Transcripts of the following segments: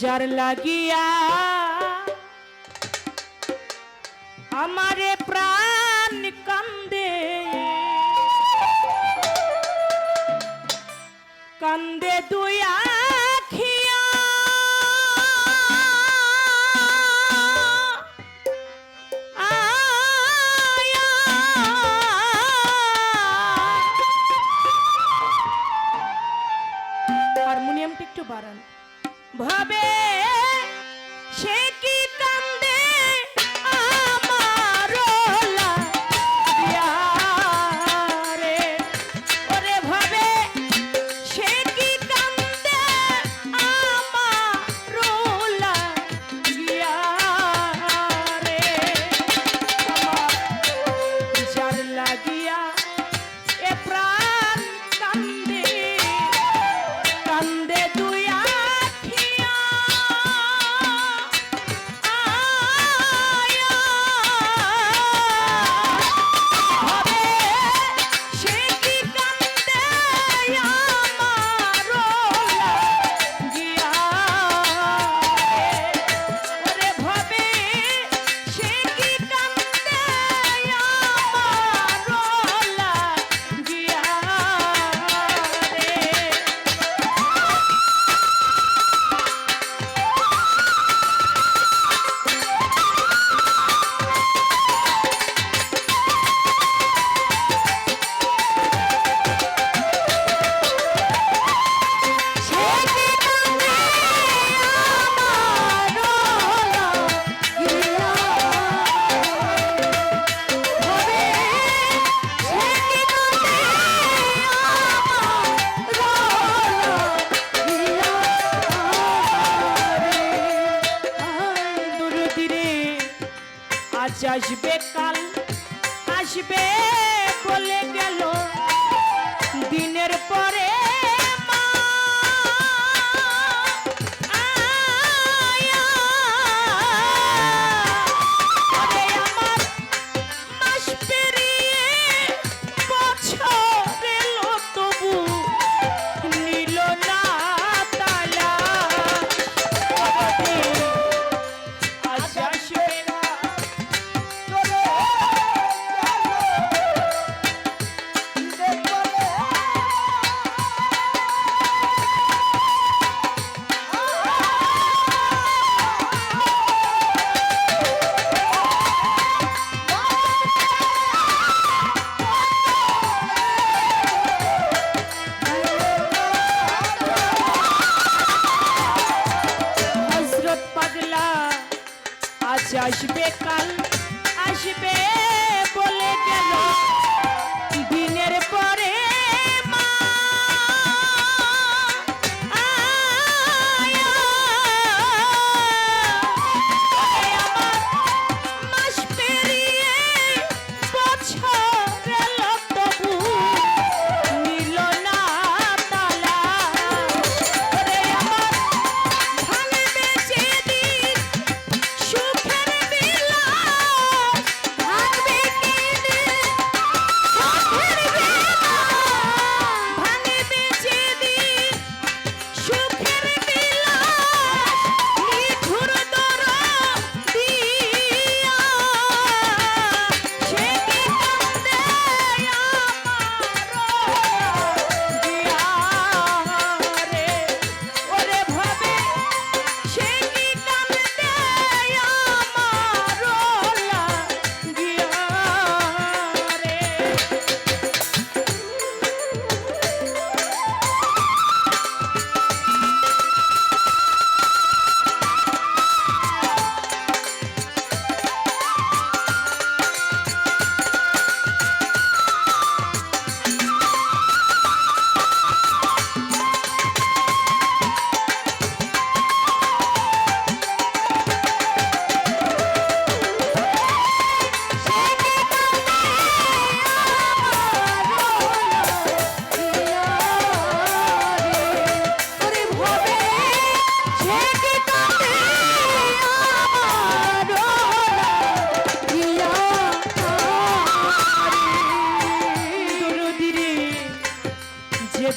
যার লাগিয়া আমারে প্রাণ কান্দে। কান্দে দুই আখিয়া। হারমোনিয়ামটা একটু বাড়ান। ভবে সেই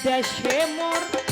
deixe morrer.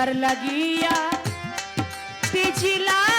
যার লাগিয়া পেছিলাম